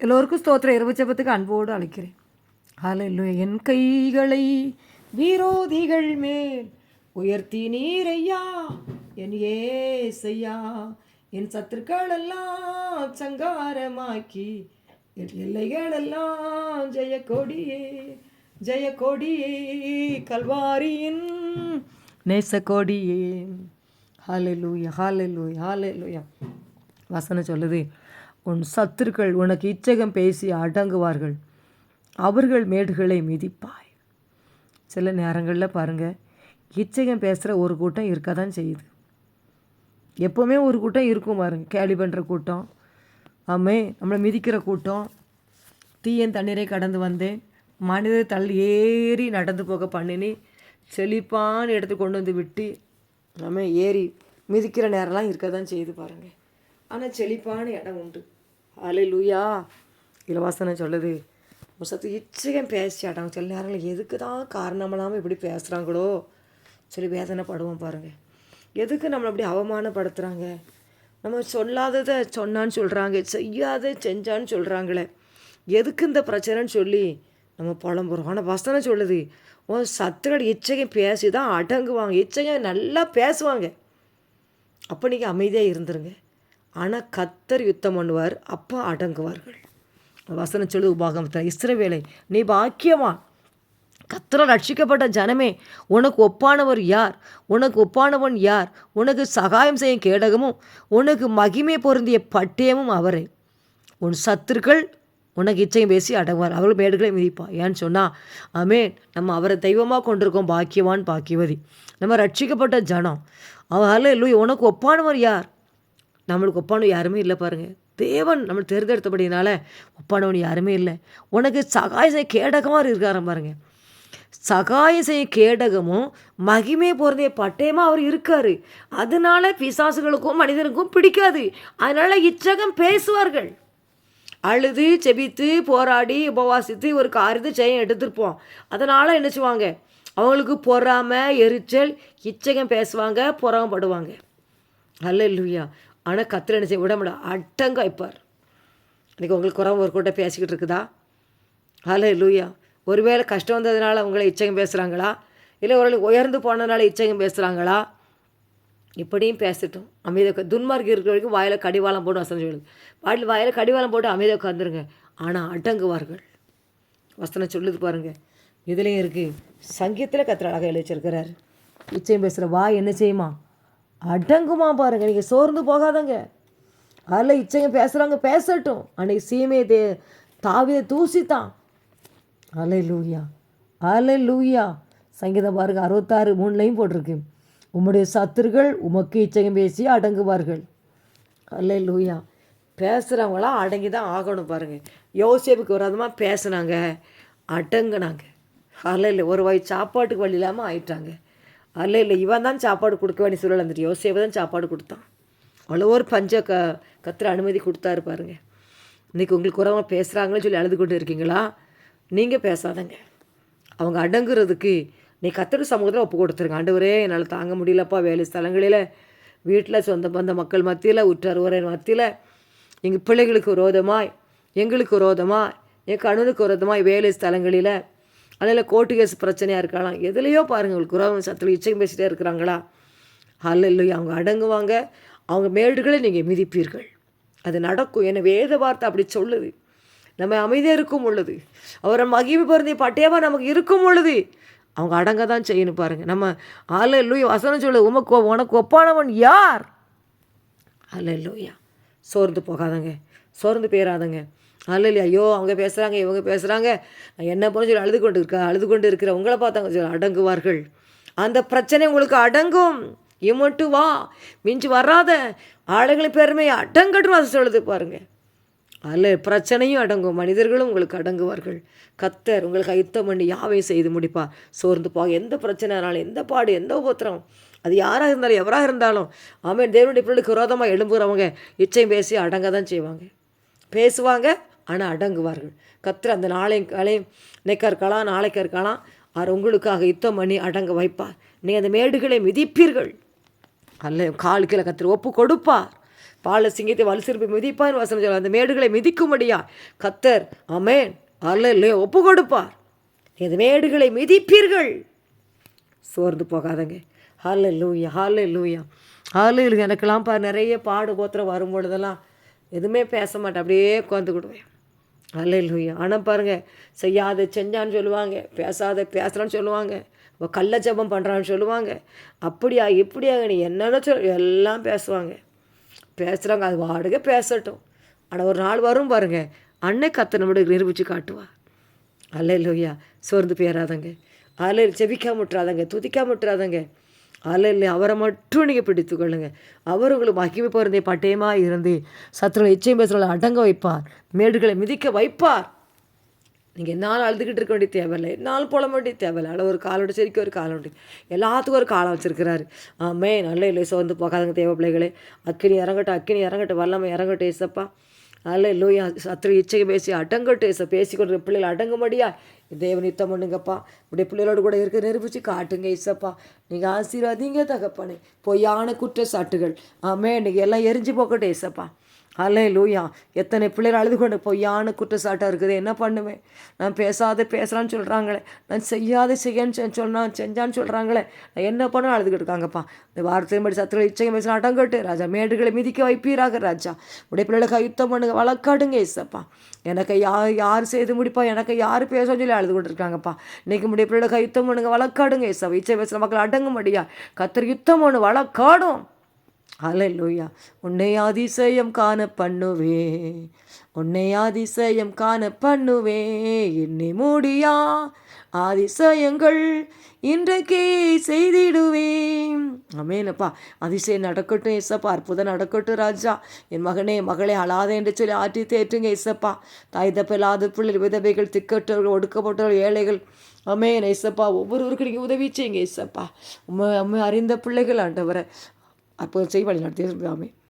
எல்லோருக்கும் ஸ்தோத்திர இரவு அன்போடு அழைக்கிறேன். ஹalleluya. என் கைகளை விரோதிகள் மேல் உயர்த்தி நீரையா? என் ஏசையா? என் சத்துருக்கள் எல்லாம் சங்காரமாக்கி என் எல்லைகளெல்லாம் ஜெய கொடியே ஜெய கொடியே கல்வாரியின் நேச கொடியே ஹalleluya ஹalleluya ஹalleluya. வசனம் சொல்லுது. உன் சத்துருக்கள் உனக்கு இச்சகம் பேசி அடங்குவார்கள். அவர்கள் மேடுகளை மிதிப்பாய். சில நேரங்களில் பாருங்கள் இச்சகம் பேசுகிற ஒரு கூட்டம் இருக்க தான் செய்யுது. எப்போவுமே ஒரு கூட்டம் இருக்கும் பாருங்க கேலி பண்ணுற கூட்டம் ஆமே நம்மளை மிதிக்கிற கூட்டம். தீயன் தண்ணீரை கடந்து வந்தேன் மனிதர் தள்ளி ஏறி நடந்து போக பண்ணினி செழிப்பான இடத்து கொண்டு வந்து விட்டு நம்ம ஏறி மிதிக்கிற நேரம்லாம் இருக்க தான் செய்யுது பாருங்கள் ஆனால் செழிப்பான இடம் உண்டு. அலை லூயா இலவாசனை சொல்லுது. ஒரு சத்து இச்சகம் பேசி ஆட்டாங்க சில நேரங்களில் எதுக்கு தான் காரணம் இல்லாமல் இப்படி பேசுகிறாங்களோ சொல்லி வேதனைப்படுவோம் பாருங்கள் எதுக்கு நம்மளை அப்படி அவமானப்படுத்துகிறாங்க நம்ம சொல்லாததை சொன்னான்னு சொல்கிறாங்க செய்யாத செஞ்சான்னு சொல்கிறாங்களே எதுக்கு இந்த பிரச்சனைன்னு சொல்லி நம்ம புலம்புறோம். ஆனால் வசனம் சொல்லுது. உன் சத்துக்கள் இச்சகம் பேசி தான் அடங்குவாங்க. இச்சகம் நல்லா பேசுவாங்க. அப்போ நீங்கள் அமைதியாக இருந்துருங்க. ஆனால் கத்தர் யுத்தம் பண்ணுவார் அப்போ அடங்குவார்கள். வசனம் சொல்லு உபாகமத்தில் இஸ்ரவேலை நீ பாக்கியமா கத்தரால் ரட்சிக்கப்பட்ட ஜனமே உனக்கு ஒப்பானவர் யார்? உனக்கு ஒப்பானவன் யார்? உனக்கு சகாயம் செய்யும் கேடகமும் உனக்கு மகிமை பொருந்திய பட்டயமும் அவரே. உன் சத்துருக்கள் உனக்கு இச்சையும் பேசி அடங்குவார் அவர்கள் மேடுகளை மிதிப்பா. ஏன்னு சொன்னால் ஆமேன் நம்ம அவரை தெய்வமாக கொண்டிருக்கோம் பாக்கியவான் பாக்கியவதி. நம்ம ரட்சிக்கப்பட்ட ஜனம். அவன் இல்லை உனக்கு ஒப்பானவர் யார்? நம்மளுக்கு ஒப்பானவன் யாருமே இல்லை பாருங்கள் தேவன் நம்ம தேர்ந்தெடுத்தபடினால ஒப்பானவன் யாருமே இல்லை. உனக்கு சகாய செய்ய கேடகமாக இருக்காரன் பாருங்கள் சகாய செய்ய கேடகமும் மகிமை போகிறதே பட்டயமாக அவர் இருக்கார். அதனால பிசாசுகளுக்கும் மனிதனுக்கும் பிடிக்காது. அதனால் இச்சகம் பேசுவார்கள். அழுது செபித்து போராடி உபவாசித்து ஒரு காரியத்தை செய்ய எடுத்திருப்போம். அதனால் என்ன செய்வாங்க? அவங்களுக்கு பொறாமை எரிச்சல் இச்சகம் பேசுவாங்க புறம்படுவாங்க அல்ல இல்லையா ஆனால் கத்திர என்ன செய்ய விட மாட்டா அட்டங்க வைப்பார் இன்றைக்கி உங்களுக்கு குறவு ஒரு கூட்ட பேசிக்கிட்டு இருக்குதா? ஹலோ லூயா ஒருவேளை கஷ்டம் வந்ததுனால உங்களை இச்சகம் பேசுகிறாங்களா இல்லை ஒரு உயர்ந்து போனதுனால இச்சகம் பேசுகிறாங்களா இப்படியும் பேசட்டும். அமைதியாக துன்மார்க்கு இருக்கிற வரைக்கும் வாயில் கடிவாளம் போட்டு வசனம் சொல்லுது வாட்டில் வாயில் கடிவாளம் போட்டு அமைதியாக உட்காந்துருங்க ஆனால் அடங்குவார்கள். வசனம் சொல்லுது பாருங்கள் இதுலேயும் இருக்குது சங்கீத்தில் கத்திர அழகாக எழுதி வச்சிருக்கிறார் இச்சையும் பேசுகிற வாய் என்ன செய்யுமா? அடங்குமா பாருங்க. நீங்கள் சோர்ந்து போகாதங்க. அதில் இச்சைங்க பேசுகிறாங்க பேசட்டும். அன்னைக்கு சீமையை தே தாவியை தூசித்தான். அலை லூயா அலை லூயா சங்கீதம் பாருங்க அறுபத்தாறு மூணுலையும் போட்டிருக்கு. உம்முடைய சத்துருகள் உமக்கு இச்சகம் பேசி அடங்குவார்கள். அல்ல லூயா பேசுகிறவங்களாம் அடங்கி தான் ஆகணும் பாருங்கள் யோசேப்புக்கு வராதமாக பேசுனாங்க அடங்குனாங்க. அல்ல இல்லை ஒரு வாய் சாப்பாட்டுக்கு வழி இல்லாமல் ஆயிட்டாங்க. அல்ல இல்லை இவன் தான் சாப்பாடு கொடுக்க வேண்டிய சூழல் வந்துட்டு யோசேப்பு தான் சாப்பாடு கொடுத்தான். அவ்வளோ ஒரு பஞ்ச க கத்துற அனுமதி கொடுத்தாரு பாருங்க. இன்றைக்கி உங்களுக்கு உறவங்க பேசுகிறாங்களே சொல்லி அழுது கொண்டு இருக்கீங்களா? நீங்கள் பேசாதங்க. அவங்க அடங்குறதுக்கு நீ கத்திர சமூகத்தில் ஒப்பு கொடுத்துருங்க. ஆண்டவரே என்னால் தாங்க முடியலப்பா வேலை ஸ்தலங்களில் வீட்டில் சொந்த பந்த மக்கள் மத்தியில் உற்றார் உரை மத்தியில் எங்கள் பிள்ளைகளுக்கு விரோதமாய் எங்களுக்கு விரோதமாக என் கணவனுக்கு விரோதமாய் வேலை ஸ்தலங்களில் அதில் கோர்ட்டு கேஸ் பிரச்சனையாக இருக்கலாம். எதுலேயோ பாருங்கள் உங்களுக்கு உறவு சத்தில் இச்சையும் பேசிட்டே இருக்கிறாங்களா? அல்ல இல்லையோ அவங்க அடங்குவாங்க. அவங்க மேடுகளை நீங்கள் மிதிப்பீர்கள். அது நடக்கும். என வேத வார்த்தை அப்படி சொல்லுது. நம்ம அமைதியாக இருக்கும் உள்ளது அவரை மகிமை பொருந்திய பட்டியமாக நமக்கு இருக்கும் உள்ளது அவங்க அடங்க தான் செய்யணும் பாருங்கள் நம்ம அல்ல இல்லையோ வசனம் சொல்லு உமக்கு உனக்கு ஒப்பானவன் யார்? அல்ல இல்லையா சோர்ந்து போகாதங்க. சோர்ந்து போயிடாதங்க அல்ல இல்லையா? ஐயோ அவங்க பேசுகிறாங்க இவங்க பேசுகிறாங்க நான் என்ன பண்ண சொல்லி அழுது கொண்டு இருக்கா அழுது கொண்டு இருக்கிற உங்களை பார்த்தாங்க சொல்லி அடங்குவார்கள். அந்த பிரச்சனை உங்களுக்கு அடங்கும். இமட்டு வா மிஞ்சி வராத. ஆளுங்களை பெருமை அடங்கட்டும் அதை சொல்லுது பாருங்கள் அல்ல பிரச்சனையும் அடங்கும். மனிதர்களும் உங்களுக்கு அடங்குவார்கள். கத்தர் உங்களுக்கு யுத்தம் பண்ணி யாவையும் செய்து முடிப்பா சோர்ந்து போக எந்த பிரச்சனைனாலும் எந்த பாடு எந்த உபத்திரம் அது யாராக இருந்தாலும் எவராக இருந்தாலும் ஆமாம் தேவனுடைய பிள்ளைக்கு விரோதமாக எழும்புகிறவங்க இச்சையும் பேசி அடங்க தான் செய்வாங்க. பேசுவாங்க ஆனால் அடங்குவார்கள். கத்தர் அந்த நாளையும் காலையும் இன்னைக்கா இருக்கலாம் நாளைக்கு இருக்கலாம் அவர் உங்களுக்காக யுத்தம் பண்ணி அடங்க வைப்பார். நீங்கள் அந்த மேடுகளை மிதிப்பீர்கள். அல்ல கால் கீழே கத்திர ஒப்பு கொடுப்பார். பால சிங்கத்தை வலு சிறப்பு மிதிப்பார். வசனம் சொல்ல அந்த மேடுகளை மிதிக்கும்படியா கத்தர் அமேன் அல்ல ஒப்பு கொடுப்பார். இந்த மேடுகளை மிதிப்பீர்கள். சோர்ந்து போகாதங்க. ஹால லூயா ஹால லூயா ஹால எனக்கெல்லாம் பா நிறைய பாடு கோத்திரம் வரும்பொழுதெல்லாம் எதுவுமே பேச மாட்டேன். அப்படியே உட்காந்துக்கிடுவேன் லூயா ஆனால் பாருங்கள் செய்யாத செஞ்சான்னு சொல்லுவாங்க பேசாத பேசுகிறான்னு சொல்லுவாங்க இப்போ கள்ள ஜபம் பண்ணுறான்னு சொல்லுவாங்க. அப்படியா இப்படியா நீ என்னென்ன சொல் எல்லாம் பேசுவாங்க. பேசுகிறாங்க அது வாடகை பேசட்டும். ஆனால் ஒரு நாள் வரும் பாருங்கள் அன்னை கத்தை நம்மளுக்கு நிரூபித்து காட்டுவா. அல்ல இல்லையா சோர்ந்து போயிடாதங்க அல்ல செபிக்காம விட்டுறாதங்க துதிக்காம விட்டுறாதங்க. அல்ல இல்லை அவரை மட்டும் நீங்கள் பிடித்து கொள்ளுங்கள் அவர் உங்களுக்கு மகிமை பொருந்தே பட்டயமாக இருந்து சத்துருவை எச்சையும் பேசுகிறவங்களை அடங்க வைப்பார். மேடுகளை மிதிக்க வைப்பார். நீங்கள் என்னால் அழுதுகிட்டு இருக்க வேண்டிய தேவையில்லை. என்னால் போல வேண்டிய தேவையில்லை. அதில் ஒரு காலோட சரிக்கு ஒரு காலம் உண்டு எல்லாத்துக்கும் ஒரு காலம் வச்சுருக்கிறாரு. ஆமே நல்ல இல்லை சோர்ந்து போகாதங்க தேவை பிள்ளைகளே அக்கினி இறங்கட்டும் அக்கினி இறங்கட்டும். வல்லமை இறங்கட்டும் ஏசப்பா. அல்ல இல்லையா சத்துரு இச்சையை பேசி அடங்கட்டும் ஏச பேசிக்கொண்டு பிள்ளைகள் அடங்கும்படியா தேவன் யுத்தம் பண்ணுங்கப்பா. இப்படி பிள்ளைகளோடு கூட இருக்க நிரூபித்து காட்டுங்க இசப்பா நீங்கள் ஆசீர்வாதிங்க தகப்பானே. பொய்யான குற்றச்சாட்டுகள். ஆமே இன்னைக்கு எல்லாம் எரிஞ்சு போக்கட்டும் இசப்பா அல்லே லூயா எத்தனை பிள்ளைகள் அழுது கொண்டு பொய்யான குற்றச்சாட்டாக இருக்குது என்ன பண்ணுவேன்? நான் பேசாத பேசுகிறான்னு சொல்கிறாங்களே நான் செய்யாத செய்யன்னு சொன்னா செஞ்சான்னு சொல்கிறாங்களே நான் என்ன பண்ண அழுதுகிட்டு இருக்காங்கப்பா. இந்த வார்த்தையும் படி சத்துக்களை இச்சையும் பேசினா அடங்கட்டு ராஜா மேடுகளை மிதிக்க வைப்பீராக ராஜா. உடைய பிள்ளைகளை யுத்தம் பண்ணுங்க வழக்காடுங்க இசப்பா எனக்கு யார் யார் செய்து முடிப்பா? எனக்கு யார் பேசணும்னு சொல்லி அழுது கொண்டு இருக்காங்கப்பா. இன்றைக்கி உடைய பிள்ளைகளை யுத்தம் பண்ணுங்க வழக்காடுங்க இசப்பா இச்சை பேசுகிற மக்கள் அடங்க முடியா கத்தர் யுத்தம் ஒன்று வழக்காடும். அலையிலூயா உன்னை அதிசயம் காண பண்ணுவே உன்னை அதிசயம் காண பண்ணுவே என்னை மூடியா. அதிசயங்கள் இன்றைக்கே செய்திடுவேன் அமேனப்பா. அதிசயம் நடக்கட்டும் ஏசப்பா. அற்புதம் நடக்கட்டும் ராஜா. என் மகனே மகளே அழாதே என்று சொல்லி ஆற்றி தேற்றுங்க ஏசப்பா. தாய் தப்பில்லாத பிள்ளை விதவைகள் திக்கற்றவர்கள் ஒடுக்கப்பட்டவர்கள் ஏழைகள். அமே ஏசப்பா ஒவ்வொருவருக்கும் நீங்கள் உதவி செய்யுங்க ஏசப்பா. உண்மை உண்மை அறிந்த பிள்ளைகள் ஆண்டவரை. அப்போ செய்ய வழி நடத்தி